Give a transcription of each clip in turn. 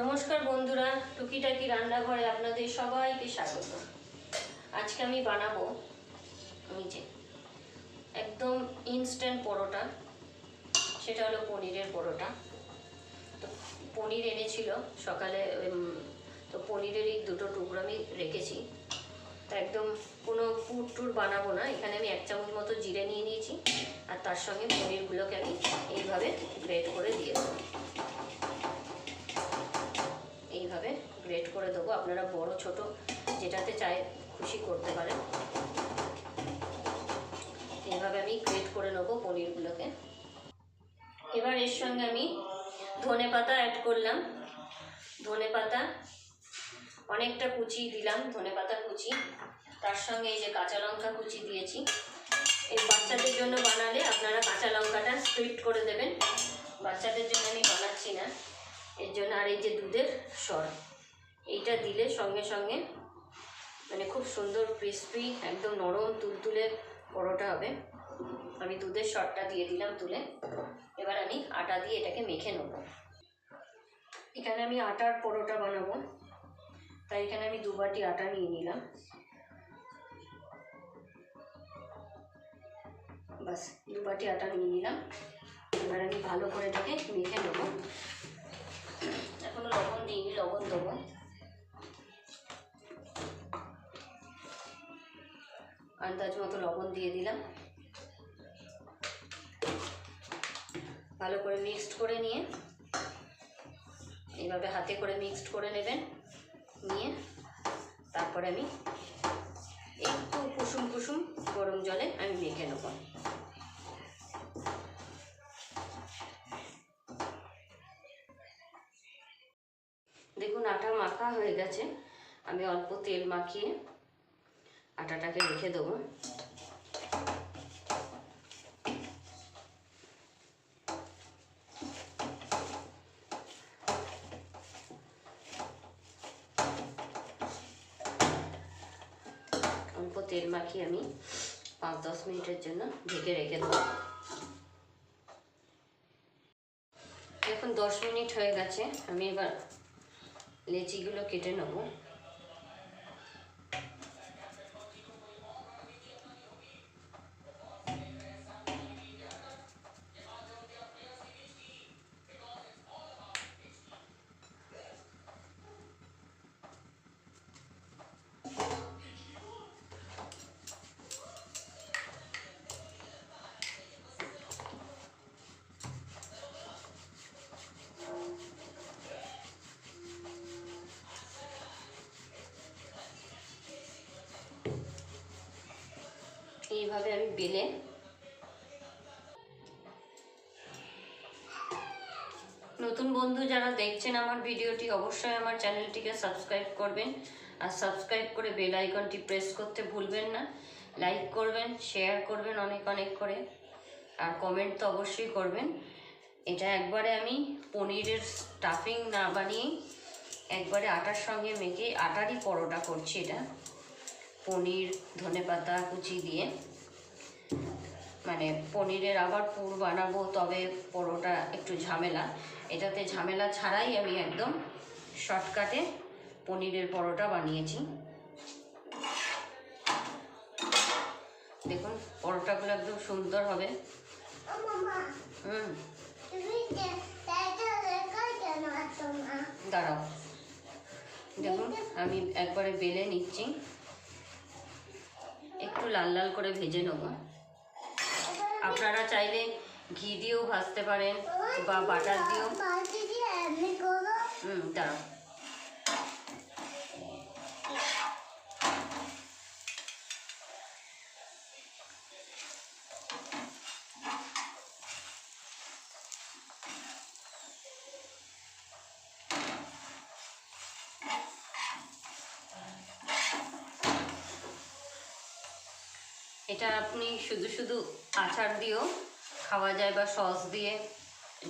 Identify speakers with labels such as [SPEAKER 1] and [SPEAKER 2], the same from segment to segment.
[SPEAKER 1] নমস্কার বন্ধুরা, টুকিটাকি রান্নাঘরে আপনাদের সবাইকে স্বাগত। আজকে আমি বানাবো যে একদম ইনস্ট্যান্ট পরোটা, সেটা হলো পনিরের পরোটা। তো পনির এনেছিল সকালে তো পনিরের এই দুটো টুকরো আমি রেখেছি। তো একদম কোনো পুর টুর বানাবো না, এখানে আমি এক চামচ মতো জিরে নিয়ে নিয়েছি, আর তার সঙ্গে পনিরগুলোকে আমি এইভাবে গ্রেট করে দিয়ে দেবো। এইভাবে গ্রেট করে দেবো। আপনারা বড়, ছোট যেটাতে চাই খুশি করতে পারেন। এইভাবে আমি গ্রেট করে নেব পনিরগুলোকে। এবার এর সঙ্গে আমি ধনে পাতা অ্যাড করলাম। ধনে পাতা, অনেকটা কুচি দিলাম, ধনে পাতা কুচি। তার সঙ্গে এই যে কাঁচা লঙ্কা কুচি দিয়েছি। এই বাচ্চাদের জন্য বানালে আপনারা কাঁচা লঙ্কাটা স্প্লিট করে দেবেন। বাচ্চাদের জন্য আমি বানাচ্ছি না। এর জন্য আর এই যে দুধের সর, এইটা দিলে সঙ্গে সঙ্গে মানে খুব সুন্দর ক্রিসপি একদম নরম তুলতুলে পরোটা হবে। আমি দুধের সরটা দিয়ে দিলাম তুলে। এবার আমি আটা দিয়ে এটাকে মেখে নেব। এখানে আমি আটার পরোটা বানাবো। তাই এখানে আমি দু বাটি আটা নিয়ে নিলাম। বাস, দুবাটি আটা নিয়ে নিলাম। এবার আমি ভালো করে এটাকে মেখে নেব। এখনও লবণ দিইনি, লবণ দেবো। আন্দাজ মতো লবণ দিয়ে দিলাম। ভালো করে মিক্সড করে নিয়ে, এইভাবে হাতে করে মিক্সড করে নেবেন, নিয়ে তারপরে আমি একটু কুসুম কুসুম গরম জলে আমি মেখে নেব। দেখুন, আটা মাখা হয়ে গেছে। আমি অল্প তেল মাখিয়ে আটাটাকে রেখে দেবো। অল্প তেল মাখিয়ে আমি পাঁচ দশ মিনিটের জন্য ঢেকে রেখে দেবো। এখন দশ মিনিট হয়ে গেছে। আমি এবার লেচিগুলো কেটে নেব। এইভাবে আমি বেলে? নতুন বন্ধু যারা দেখছেন আমার ভিডিওটি, অবশ্যই আমার চ্যানেলটিকে সাবস্ক্রাইব করবেন। আর সাবস্ক্রাইব করে বেল আইকনটি প্রেস করতে ভুলবেন না। লাইক করবেন, শেয়ার করবেন অনেক অনেক করে। আর কমেন্ট তো অবশ্যই করবেন। এটা একবারে আমি পনিরের স্টাফিং না বানিয়ে একবারে আটার সঙ্গে মেখে আটারই পরোটা করছি এটা। পনির, ধনেপাতা, কুচি দিয়ে। মানে পনিরের আবার পুর বানাবো, তবে পরোটা একটু ঝামেলা। এটাতে ঝামেলা ছাড়াই আমি একদম শর্টকাটে পনিরের পরোটা বানিয়েছি। দেখুন, পরোটাগুলো একদম সুন্দর হবে। দাঁড়াও। দেখুন, আমি একবারে বেলে নিচ্ছি। একটু লাল লাল করে ভেজে নেব। আপনারা চাইলে ঘি দিয়েও ভাজতে পারেন বা বাটার দিয়েও। হুম দাঁড়াও। এটা আপনি শুধু শুধু আচার দিয়েও খাওয়া যায় বা সস দিয়ে।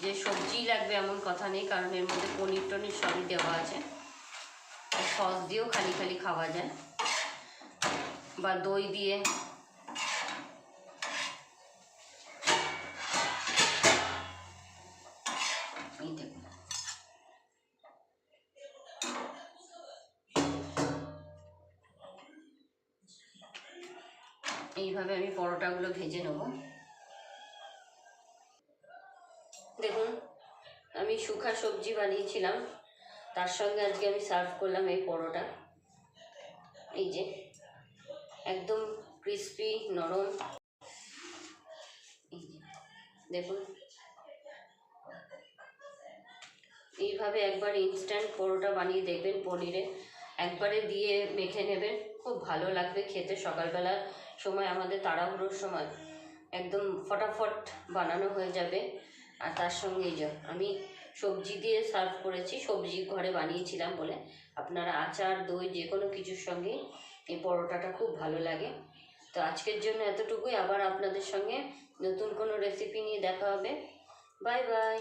[SPEAKER 1] যে সবজি লাগবে এমন কথা নেই, কারণ এর মধ্যে পনির টনির সবই দেওয়া আছে। সস দিয়েও খালি খালি খাওয়া যায়। বা দই দিয়ে এইভাবে আমি পরোটাগুলো ভেজে নেব। দেখুন, আমি শুখা সবজি বানিয়েছিলাম, তার সঙ্গে আজকে আমি সার্ভ করলাম এই পরোটা। এই যে, একদম ক্রিস্পি, নরম। দেখুন। এইভাবে একবার ইনস্ট্যান্ট পরোটা বানিয়ে দেখবেন পনিরে। একবারে দিয়ে মেখে নেবেন, খুব ভালো লাগবে খেতে সকালবেলার সময় আমাদের তাড়াহুড়োর সময় একদম ফটাফট বানানো হয়ে যাবে। আর তার সঙ্গে যে আমি সবজি দিয়ে সার্ভ করেছি, সবজি ঘরে বানিয়েছিলাম বলে। আপনারা আচার, দই, যে কোনো কিছুর সঙ্গে এই পরোটাটা খুব ভালো লাগে। তো আজকের জন্য এতটুকুই। আবার আপনাদের সঙ্গে নতুন কোনো রেসিপি নিয়ে দেখা হবে। Bye bye